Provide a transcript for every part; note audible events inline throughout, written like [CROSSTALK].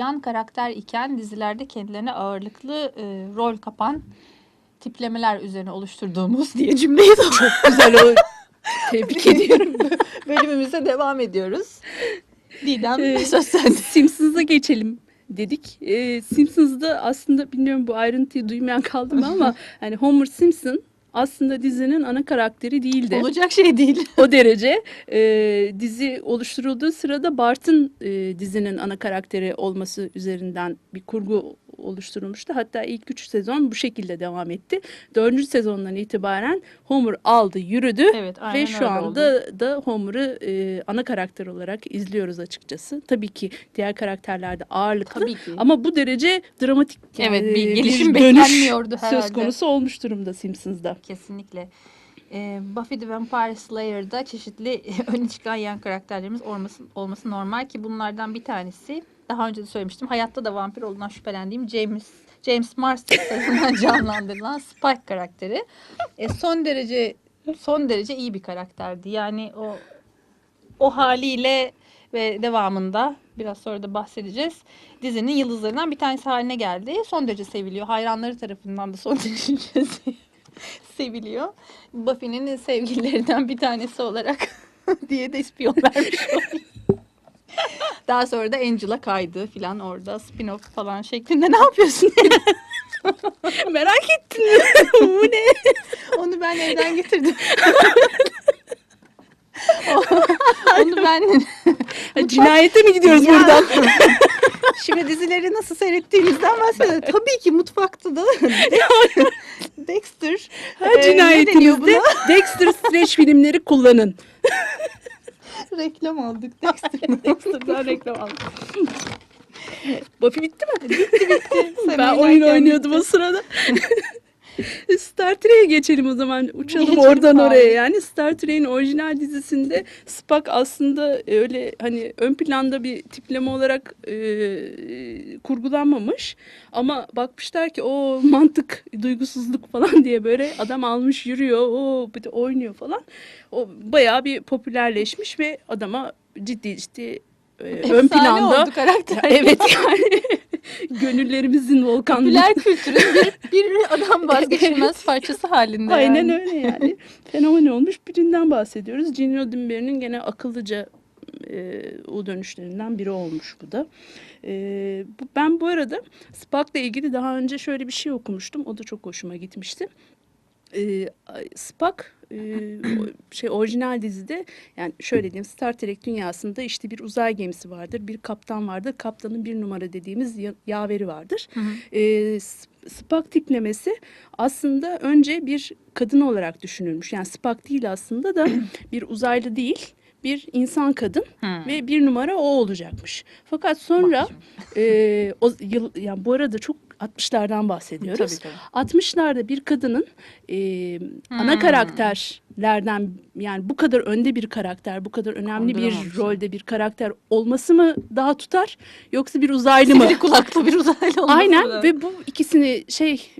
yan karakter iken dizilerde kendilerine ağırlıklı e, rol kapan tiplemeler üzerine oluşturduğumuz diye cümleyi de Çok [LAUGHS] güzel o. Tebrik ediyorum. [LAUGHS] bölümümüze devam ediyoruz. Didem Ee, söz sende. Simpsons'a geçelim dedik. Ee, Simpsons'da aslında bilmiyorum bu ayrıntıyı duymayan kaldı mı ama [LAUGHS] hani Homer Simpson aslında dizinin ana karakteri değildi. Olacak şey değil. [LAUGHS] o derece e, dizi oluşturulduğu sırada Bart'ın e, dizinin ana karakteri olması üzerinden bir kurgu oluşturulmuştu. Hatta ilk üç sezon bu şekilde devam etti. Dördüncü sezondan itibaren Homer aldı yürüdü. Evet, Ve şu anda oldu. da Homer'ı e, ana karakter olarak izliyoruz açıkçası. Tabii ki diğer karakterler de ağırlıklı. Tabii ki. Ama bu derece dramatik Evet, bir e, gelişim dönüş beklenmiyordu [LAUGHS] herhalde. söz konusu olmuş durumda Simpsons'da. Kesinlikle. Ee, Buffy the Vampire Slayer'da çeşitli [LAUGHS] öne çıkan yan karakterlerimiz olması, olması normal ki bunlardan bir tanesi daha önce de söylemiştim. Hayatta da vampir olduğundan şüphelendiğim James James Marsden tarafından [LAUGHS] canlandırılan Spike karakteri. E, son derece son derece iyi bir karakterdi. Yani o o haliyle ve devamında biraz sonra da bahsedeceğiz. Dizinin yıldızlarından bir tanesi haline geldi. Son derece seviliyor. Hayranları tarafından da son [LAUGHS] derece sev- [LAUGHS] seviliyor. Buffy'nin sevgililerinden bir tanesi olarak [LAUGHS] diye de ispiyon vermiş. [LAUGHS] Daha sonra da Angela kaydı filan orada spin-off falan şeklinde ne yapıyorsun? Merak ettin mi? bu ne? Onu ben evden getirdim. Onu ben Cinayete mi gidiyoruz buradan? Şimdi dizileri nasıl seyrettiğimizden bahsedelim. [LAUGHS] Tabii ki mutfakta da [LAUGHS] Dexter. Her e, cinayetinizde buna? Dexter Stretch filmleri kullanın. [LAUGHS] Reklam aldık Dexter'dan. Dexter'dan reklam aldım. Buffy bitti mi? Sen ben oyun oynuyordum o bitti. sırada. [LAUGHS] Star Trek'e geçelim o zaman. Uçalım Geçelim oradan abi. oraya. Yani Star Trek'in orijinal dizisinde Spock aslında öyle hani ön planda bir tipleme olarak e, kurgulanmamış. Ama bakmışlar ki o mantık, duygusuzluk falan diye böyle adam almış yürüyor, o bir de oynuyor falan. O bayağı bir popülerleşmiş ve adama ciddi ciddi e, ön planda oldu karakter. Evet yani [LAUGHS] gönüllerimizin volkanı. Popüler kültürün bir, bir adam vazgeçilmez [LAUGHS] parçası halinde. Aynen yani. öyle yani. Fenomen olmuş birinden bahsediyoruz. Gene Roddenberry'nin gene akıllıca e, o dönüşlerinden biri olmuş bu da. E, bu, ben bu arada Spock'la ilgili daha önce şöyle bir şey okumuştum. O da çok hoşuma gitmişti. E, Spock e, o- şey orijinal dizide yani şöyle diyeyim Star Trek dünyasında işte bir uzay gemisi vardır, bir kaptan vardır. Kaptanın bir numara dediğimiz ya- yaveri vardır. Hı hı. E, Spock tiplemesi aslında önce bir kadın olarak düşünülmüş. Yani Spock değil aslında da [CLEARS THROAT] bir uzaylı değil, bir insan kadın Hmm. ve bir numara o olacakmış. Fakat sonra e, o yıl yani bu arada çok 60'lardan bahsediyoruz. Tabii, tabii. 60'larda bir kadının e, ana Hmm. karakterlerden yani bu kadar önde bir karakter, bu kadar önemli bir rolde bir karakter olması mı daha tutar yoksa bir uzaylı mı? Sivri kulaklı bir uzaylı [LAUGHS] olması Aynen da. ve bu ikisini şey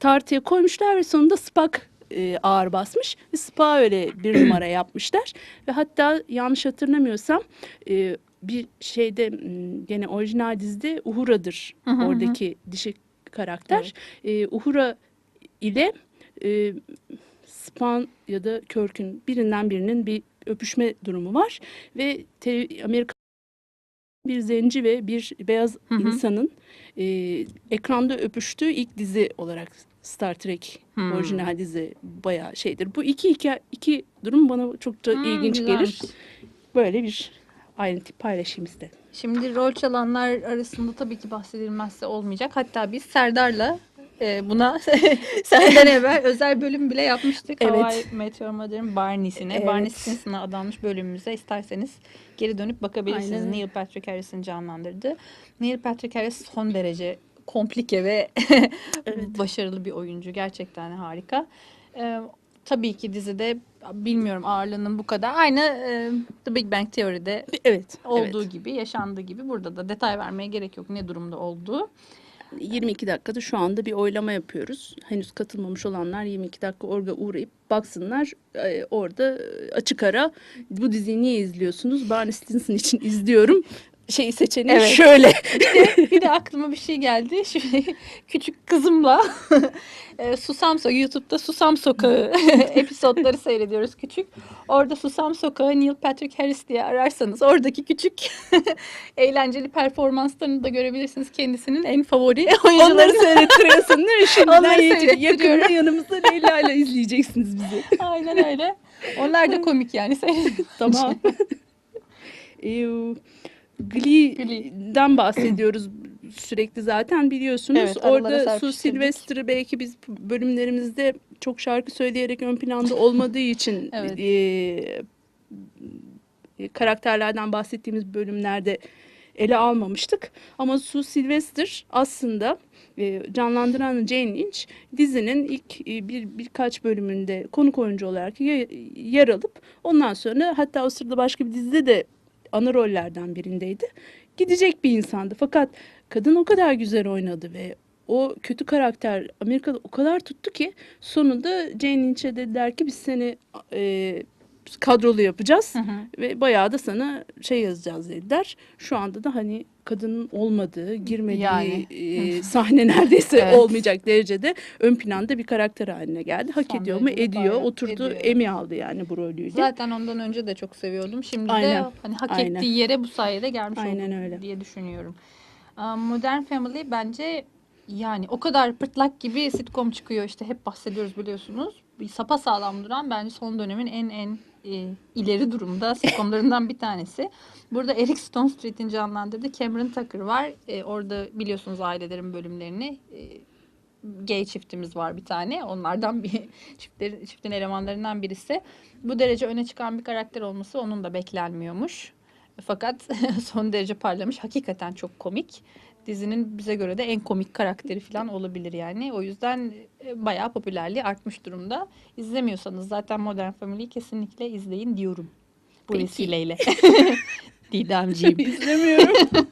tartıya koymuşlar ve sonunda Spock e, ağır basmış. Ve Spock'a öyle bir [CLEARS THROAT] numara yapmışlar. Ve hatta yanlış hatırlamıyorsam e, bir şeyde m, gene orijinal dizide Uhura'dır oradaki dişi karakter. E, Uhura ile e, Span ya da Kirk'ün birinden birinin bir öpüşme durumu var. Ve te, Amerika bir zenci ve bir beyaz Hı hı. insanın e, ekranda öpüştüğü ilk dizi olarak Star Trek Hmm. orijinal dizi bayağı şeydir. Bu iki iki, iki durum bana çok da Hmm, ilginç güzelmiş. gelir. Böyle bir ayrıntı paylaşayım istedim. Şimdi rol çalanlar arasında tabii ki bahsedilmezse olmayacak. Hatta biz Serdar'la e, buna [LAUGHS] senden evvel özel bölüm bile yapmıştık. Evet. Hawaii Meteor Mother'ın Barney'sine. Evet. Barney Stinson'a adanmış bölümümüze isterseniz geri dönüp bakabilirsiniz. Aynen. Neil Patrick Harris'in canlandırdı. Neil Patrick Harris son derece komplike ve [LAUGHS] Evet. başarılı bir oyuncu. Gerçekten harika. E, tabii ki dizide bilmiyorum ağırlığının bu kadar. Aynı e, The Big Bang Theory'de Evet. olduğu evet. gibi, yaşandığı gibi burada da detay vermeye gerek yok ne durumda olduğu. 22 dakikada şu anda bir oylama yapıyoruz. Henüz katılmamış olanlar 22 dakika orada uğrayıp baksınlar. Ee, orada e, açık ara bu diziyi niye izliyorsunuz? Barney Stinson için [LAUGHS] izliyorum. Şey seçeneği Evet. şöyle. [LAUGHS] bir de aklıma bir şey geldi. [LAUGHS] Şimdi küçük kızımla [LAUGHS] e, Susam Sokağı, YouTube'da Susam Sokağı episodları seyrediyoruz küçük. Orada Susam Sokağı Neil Patrick Harris diye ararsanız oradaki küçük eğlenceli performanslarını da görebilirsiniz. Kendisinin en favori Onları oyuncuları. seyrettiriyorsun değil mi? Şimdiden Onları yakında yanımızda Leyla ile izleyeceksiniz bizi. Aynen öyle. Onlar da komik yani. Tamam. Ee, Glee'den bahsediyoruz sürekli zaten biliyorsunuz. Evet, Orada serpiştirdik. Sylvester'ı belki biz bölümlerimizde çok şarkı söyleyerek ön planda olmadığı için [LAUGHS] Evet. e, e, karakterlerden bahsettiğimiz bölümlerde ele almamıştık. Ama Sue Sylvester aslında e, canlandıran Jane Lynch dizinin ilk e, bir birkaç bölümünde konuk oyuncu olarak ye- yer alıp ondan sonra hatta o sırada başka bir dizide de ana rollerden birindeydi. Gidecek bir insandı. Fakat kadın o kadar güzel oynadı ve o kötü karakter Amerika'da o kadar tuttu ki sonunda Jane Lynch'e dediler ki biz seni e, kadrolu yapacağız. Hı hı. Ve bayağı da sana şey yazacağız dediler. Şu anda da hani kadının olmadığı, girmediği Yani. e, sahne neredeyse [LAUGHS] Evet. olmayacak derecede ön planda bir karakter haline geldi. Hak Son ediyor mu? de Ediyor. Oturdu. ediyor. Emmy aldı yani bu rolüyle. Zaten ondan önce de çok seviyordum. Şimdi de Aynen, hani hak aynen. ettiği yere bu sayede gelmiş Aynen öyle. diye düşünüyorum. Modern Family bence yani o kadar pırtlak gibi sitcom çıkıyor işte hep bahsediyoruz biliyorsunuz. Bir sapa sağlam duran bence son dönemin en en e, ileri durumda sitcomlarından bir tanesi. Burada Eric Stone Street'in canlandırdığı Cameron Tucker var. E, orada biliyorsunuz ailelerin bölümlerini. E, gay çiftimiz var bir tane. Onlardan bir [LAUGHS] çiftlerin, çiftin elemanlarından birisi. Bu derece öne çıkan bir karakter olması onun da beklenmiyormuş. Fakat [LAUGHS] son derece parlamış. Hakikaten çok komik. Dizinin bize göre de en komik karakteri falan olabilir yani. O yüzden e, bayağı popülerliği artmış durumda. İzlemiyorsanız zaten Modern Family'yi kesinlikle izleyin diyorum. Bu Peki. vesileyle. [LAUGHS] Didemciğim. İzlemiyorum. [LAUGHS]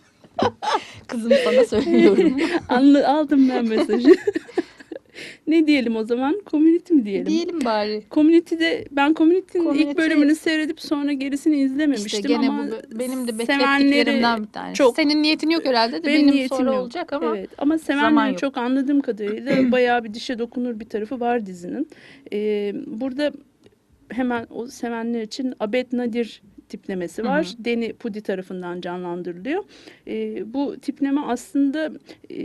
Kızım sana söylüyorum. [LAUGHS] Anla, aldım ben mesajı. Ne diyelim o zaman? Community mi diyelim? Diyelim bari. Community'de ben Community'nin Community- ilk bölümünü seyredip sonra gerisini izlememiştim İşte gene ama bu be- benim de sevenleri beklettiklerimden bir tanesi. çok. Senin niyetin yok herhalde de Benim benim, niyetim sonra yok. olacak ama Evet ama yok. çok anladığım kadarıyla [CLEARS THROAT] bayağı bir dişe dokunur bir tarafı var dizinin. Ee, burada hemen o sevenler için Abed Nadir tiplemesi var. Hı Deni Pudi tarafından canlandırılıyor. Ee, bu tipleme aslında e,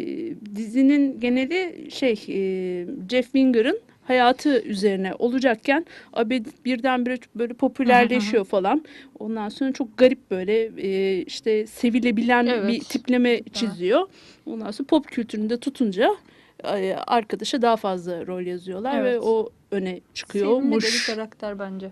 dizinin geneli şey e, Jeff Winger'ın hayatı üzerine olacakken Abed birdenbire böyle popülerleşiyor falan. Ondan sonra çok garip böyle e, işte sevilebilen Evet. bir tipleme çiziyor. Ondan sonra pop kültüründe tutunca e, arkadaşa daha fazla rol yazıyorlar ve Evet. o öne sevimli de bir karakter bence.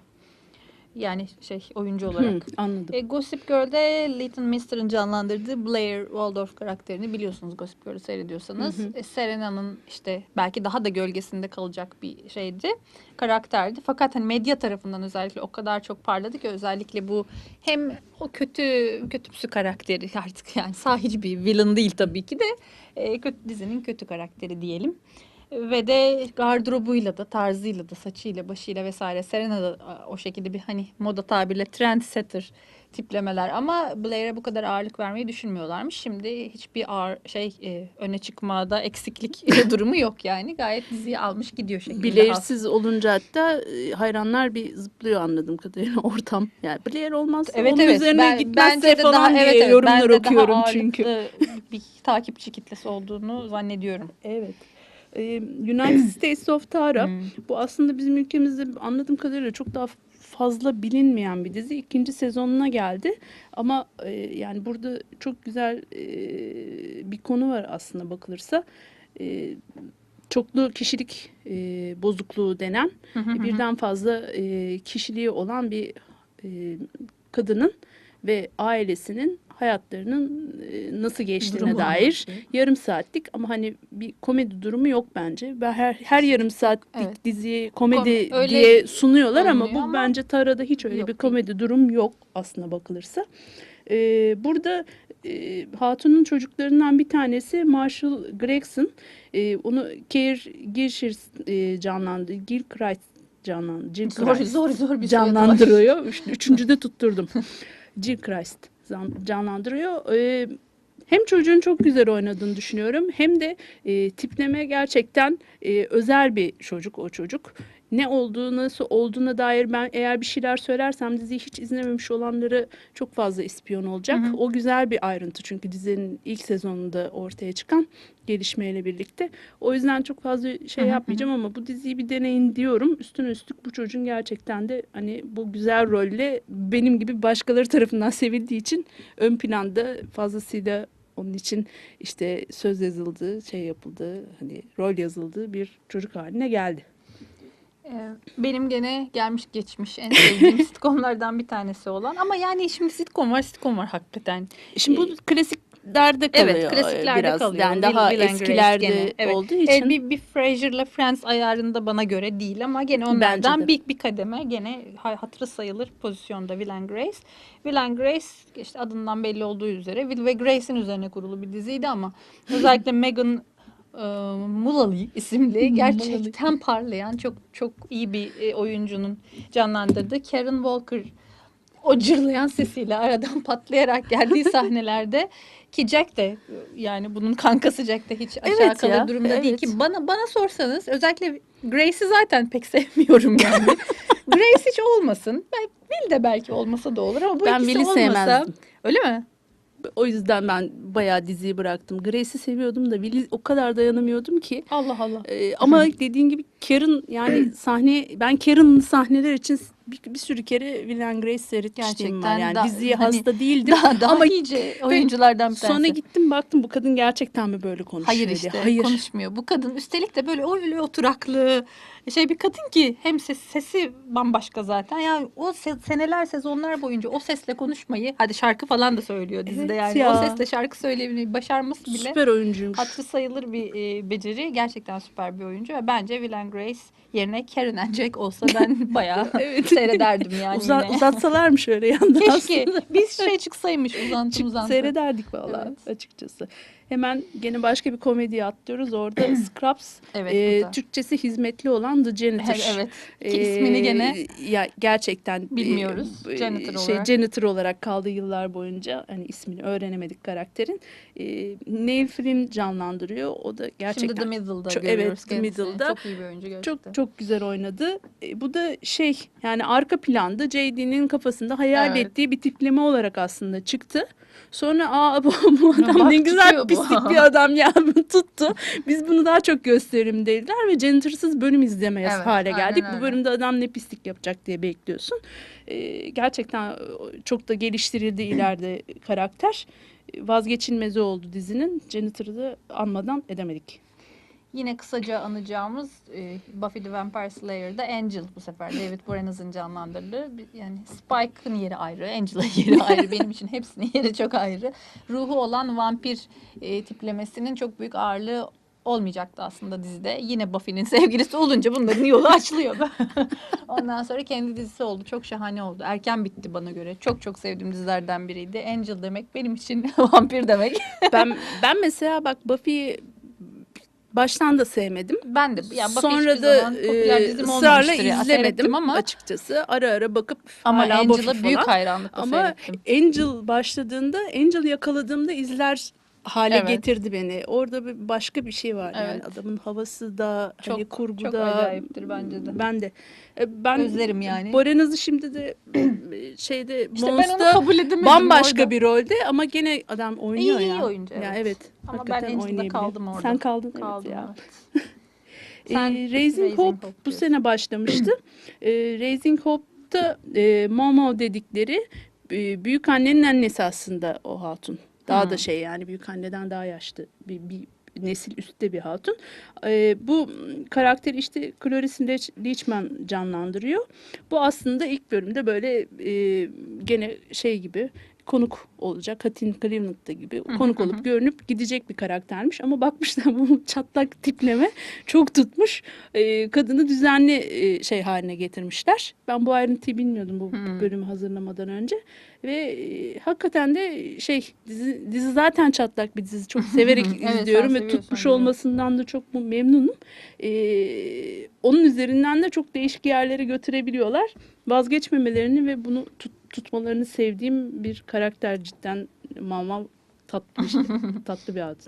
Yani şey oyuncu Hı, olarak. anladım. E, Gossip Girl'de Leighton Meester'ın canlandırdığı Blair Waldorf karakterini biliyorsunuz Gossip Girl'ü seyrediyorsanız. Hı hı. E, Serena'nın işte belki daha da gölgesinde kalacak bir şeydi. Karakterdi. Fakat hani medya tarafından özellikle o kadar çok parladı ki özellikle bu hem o kötü kötümsü karakteri artık yani sahici bir villain değil tabii ki de e, kötü, dizinin kötü karakteri diyelim. Ve de gardırobuyla da tarzıyla da saçıyla başıyla vesaire Serena da o şekilde bir hani moda tabirle trendsetter tiplemeler ama Blair'e bu kadar ağırlık vermeyi düşünmüyorlarmış. Şimdi hiçbir ağır şey e, öne çıkmada eksiklik [LAUGHS] durumu yok yani. Gayet diziyi almış gidiyor şekilde. Blair'siz olunca hatta e, hayranlar bir zıplıyor anladığım kadarıyla [LAUGHS] ortam. Yani Blair olmazsa Evet onun evet. üzerine Ben- gitmezse bence falan daha, diye evet, evet, yorumlar ben de okuyorum daha çünkü. bir takipçi kitlesi olduğunu zannediyorum. Evet. Ee, United [CLEARS THROAT] States of Tara Hmm. bu aslında bizim ülkemizde anladığım kadarıyla çok daha fazla bilinmeyen bir dizi. İkinci sezonuna geldi. Ama e, yani burada çok güzel e, bir konu var aslında bakılırsa. E, çoklu kişilik e, bozukluğu denen Hı hı hı. birden fazla e, kişiliği olan bir e, kadının ve ailesinin hayatlarının e, nasıl geçtiğine Durumu dair anlatıyor. yarım saatlik ama hani bir komedi durumu yok bence. Ben her her yarım saatlik Evet. diziyi komedi Kom- öyle diye sunuyorlar ama bu ama bence Tara'da hiç öyle yok bir değil. komedi durum yok aslına bakılırsa. Ee, burada e, Hatun'un çocuklarından bir tanesi Marshall Gregson. Ee, onu Keir Gilchrist e, canlandı. Gilchrist canlandı. Zor Gilchrist zor zor bir soyadı var. canlandırıyor. Üç, üçüncüde tutturdum. [LAUGHS] Jill Christ canlandırıyor. E, hem çocuğun çok güzel oynadığını düşünüyorum hem de e, tipleme gerçekten e, özel bir çocuk o çocuk. Ne olduğu nasıl olduğuna dair ben eğer bir şeyler söylersem diziyi hiç izlememiş olanları çok fazla ispiyon olacak. Hı hı. O güzel bir ayrıntı çünkü dizinin ilk sezonunda ortaya çıkan gelişmeyle birlikte. O yüzden çok fazla şey Hı hı, yapmayacağım ama bu diziyi bir deneyin diyorum. Üstüne üstlük bu çocuğun gerçekten de hani bu güzel rolle benim gibi başkaları tarafından [LAUGHS] sevildiği için ön planda fazlasıyla onun için işte söz yazıldığı, şey yapıldığı, hani rol yazıldığı bir çocuk haline geldi. Ee, Benim gene gelmiş geçmiş en sevdiğim [LAUGHS] sitcomlardan bir tanesi olan ama yani şimdi sitcom var sitcom var hakikaten. Şimdi bu klasiklerde kalıyor Evet klasiklerde biraz. kalıyor. Yani daha Grace eskilerde gene, evet. olduğu Evet, için. bir, bir Frasier'la Friends ayarında bana göre değil ama gene onlardan bir, bir kademe gene ha- hatırı sayılır pozisyonda Will and Grace. Will and Grace işte adından belli olduğu üzere Will ve Grace'in üzerine kurulu bir diziydi ama [LAUGHS] özellikle Megan e, Mullally isimli gerçekten parlayan çok çok iyi bir e, oyuncunun canlandırdığı Karen Walker o cırlayan sesiyle aradan [LAUGHS] patlayarak geldiği [LAUGHS] sahnelerde ki Jack de yani bunun kankası Jack de hiç aşağı Evet kalır ya, durumda değil evet. ki bana bana sorsanız özellikle Grace'i zaten pek [LAUGHS] sevmiyorum yani. Grace hiç olmasın. Ben Will de belki olmasa da olur ama bu Ben ikisi Will'i olmasa sevmezdim. öyle mi? O yüzden ben bayağı diziyi bıraktım. Grace'i seviyordum da Will'i o kadar dayanamıyordum ki. Allah Allah. Ee, ama dediğin gibi Karen yani [CLEARS THROAT] sahne ben Karen'lı sahneler için bir, bir sürü kere Will and Grace seyretmişliğim var. Yani da- diziye hani hasta değildim. Daha, daha ama iyice oyunculardan bir tanesi. sonra gittim baktım bu kadın gerçekten mi böyle konuşuyor Hayır diye. işte Hayır. konuşmuyor. Bu kadın üstelik de böyle öyle oturaklı şey bir kadın ki hem ses, sesi bambaşka zaten. Yani o se- seneler sezonlar boyunca o sesle konuşmayı hadi şarkı falan da söylüyor dizide Evet yani. ya. O sesle şarkı söylemeyi başarması bile Süper oyuncuymuş. hatırı sayılır bir e, beceri. Gerçekten süper bir oyuncu ve bence Will and Grace yerine Karen and Jack olsa ben [LAUGHS] bayağı Evet. [LAUGHS] seyrederdim yani Uza- yine. uzatsalarmış şöyle [LAUGHS] yandan Keşke aslında. bir şey çıksaymış uzantı Çık- uzantı. seyrederdik vallahi Evet. açıkçası. Hemen gene başka bir komediye atlıyoruz. Orada [CLEARS THROAT] Scrubs Evet, e. Türkçesi hizmetli olan The Janitor. Evet. Ki ismini gene ya gerçekten bilmiyoruz. e, Janitor şey olarak. janitor olarak kaldı yıllar boyunca. Hani ismini öğrenemedik karakterin. E, Neil Flynn canlandırıyor. O da gerçekten Şimdi The Middle'da çok- görüyoruz evet, The. Middle'da. Çok iyi bir oyuncu gerçekten. çok çok güzel oynadı. E, bu da şey yani arka planda JD'nin kafasında hayal Evet. ettiği bir tipleme olarak aslında çıktı. Sonra aa bu, bu adam Bak, ne güzel tutuyor bu." pislik bir adam ya [LAUGHS] tuttu. Biz bunu daha çok gösterim dediler ve janitorsız bölüm izlemeye Evet, hale geldik. Bu bölümde adam ne pislik yapacak diye bekliyorsun. E, gerçekten e, çok da geliştirildi ileride karakter. Vazgeçilmezi oldu dizinin. Janitor'ı da anmadan edemedik. Yine kısaca anacağımız e, Buffy the Vampire Slayer'da Angel bu sefer [LAUGHS] David Boreanaz'ın canlandırdığı yani Spike'ın yeri ayrı, Angel'ın [LAUGHS] yeri ayrı benim için hepsinin yeri çok ayrı. Ruhu olan vampir e, tiplemesinin çok büyük ağırlığı olmayacaktı aslında dizide. Yine Buffy'nin [LAUGHS] sevgilisi olunca bunların yolu açılıyor. Ondan sonra kendi dizisi oldu. Çok şahane oldu. Erken bitti bana göre. Çok çok sevdiğim dizilerden biriydi. Angel demek benim için vampir demek. ben ben mesela bak Buffy'yi baştan da sevmedim. Ben de ya Buffy Sonra da e, ısrarla ya. izlemedim ama açıkçası. Ara ara bakıp ama Angel'a büyük hayranlıkla Ama seyrettim. Angel başladığında, Angel yakaladığımda izler hale Evet. getirdi beni. Orada bir başka bir şey var yani Evet. adamın havası da Çok- hani çok da acayiptir bence de. Ben de. E, Ben Özlerim yani. Borenaz'ı şimdi de [CLEARS THROAT] şeyde İşte ben onu Monster'da kabul edemedim bambaşka orada. bir rolde ama gene adam oynuyor İyi, ya. iyi oyuncu, Ya evet. evet. Ama ben hakikaten Angel'da oynayabiliyor. kaldım orada. Sen kaldın, Kaldım evet ya. evet. [LAUGHS] Sen Ee, Raising, Hope, bu diyorsun. sene başlamıştı. ee, [CLEARS THROAT] Raising Hope'da e, Momo dedikleri e, büyük annenin annesi aslında o hatun. Daha da Hmm. şey yani büyük anneden daha yaşlı bir, bir nesil üstte bir hatun. Ee, bu m, karakter işte Leach- Leachman canlandırıyor. Bu aslında ilk bölümde böyle e, gene şey gibi konuk olacak. Hatin Cleveland'da gibi konuk olup görünüp gidecek bir karaktermiş. Ama bakmışlar [LAUGHS] bu çatlak tipleme çok tutmuş. Ee, kadını düzenli e, şey haline getirmişler. Ben bu ayrıntıyı bilmiyordum bu Hmm. bölümü hazırlamadan önce. Ve e, hakikaten de şey dizi, dizi zaten çatlak bir dizi. Çok [LAUGHS] severek Evet, izliyorum ve tutmuş biliyorum. olmasından da çok memnunum. Ee, onun üzerinden de çok değişik yerlere götürebiliyorlar. Vazgeçmemelerini ve bunu tut, tutmalarını sevdiğim bir karakter cidden mama tatlı şey. [LAUGHS] tatlı bir ad.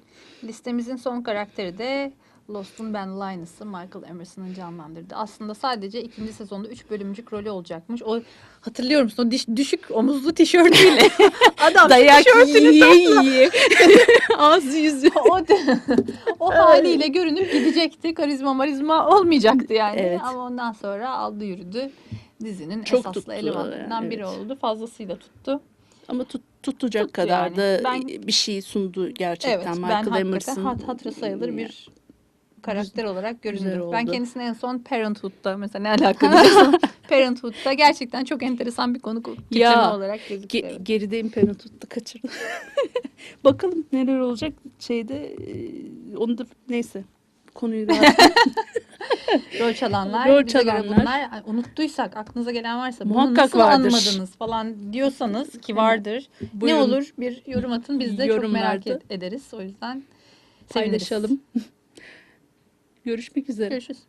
Listemizin son karakteri de Lost'un Ben Linus'ı Michael Emerson'ın canlandırdı. Aslında sadece ikinci sezonda 3 bölümcük rolü olacakmış. O hatırlıyor musun? O diş, düşük omuzlu tişörtüyle [LAUGHS] adam tişörtünü yiye yiye. [LAUGHS] Ağzı yüzü. o, o haliyle görünüp gidecekti. Karizma marizma olmayacaktı yani. Evet. Ama ondan sonra aldı yürüdü. Dizinin Çok esaslı tuttu elemanlarından yani, biri evet. oldu. Fazlasıyla tuttu. Ama tut, tutacak Tuttu kadar yani. da Ben- bir şey sundu gerçekten Evet ben Michael hakikaten Emerson. hat, hatırı sayılır bir karakter olarak görünür. güzel Ben kendisini en son Parenthood'da mesela ne alaka diyeceksin. [LAUGHS] Parenthood'da gerçekten çok enteresan bir konu geçirme Ya, olarak gözüktü. Ge- evet. geride imparator tuttu kaçırdı. [LAUGHS] Bakalım neler olacak şeyde e, onu da neyse konuyu rahat. [LAUGHS] Rol çalanlar, Rol bize göre çalanlar. bunlar Ay, unuttuysak aklınıza gelen varsa bunu Muhakkak nasıl vardır. anmadınız falan diyorsanız ki vardır. ne Buyurun, olur bir yorum atın biz de çok merak ed- ederiz. O yüzden paylaşalım. [LAUGHS] Görüşmek üzere. Görüşürüz.